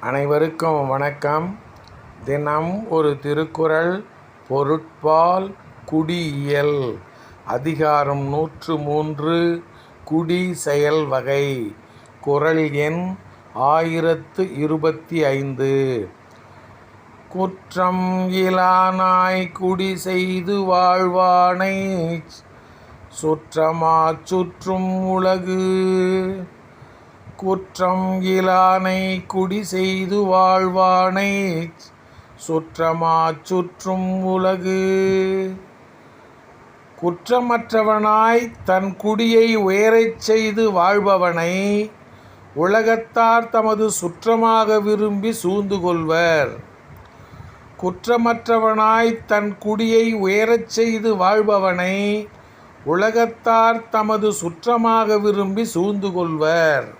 அனைவருக்கும் வணக்கம். தினம் ஒரு திருக்குறள் பொருட்பால் குடியியல் அதிகாரம் நூற்று மூன்று குடி செயல் வகை குறள் எண் ஆயிரத்து இருபத்தி ஐந்து. குற்றம் இலானாய் குடி செய்து வாழ்வானை சுற்றமாச் சுற்றும் உலகு. குற்றம் இலானை குடி செய்து வாழ்வானை. சுற்றமாச் சுற்றும் உலகு. குற்றமற்றவனாய் தன் குடியை உயரச் செய்து வாழ்பவனை உலகத்தார் தமது சுற்றமாக விரும்பி சூழ்ந்து கொள்வர். குற்றமற்றவனாய் தன் குடியை உயரச் செய்து வாழ்பவனை உலகத்தார் தமது சுற்றமாக விரும்பி சூழ்ந்து கொள்வர்.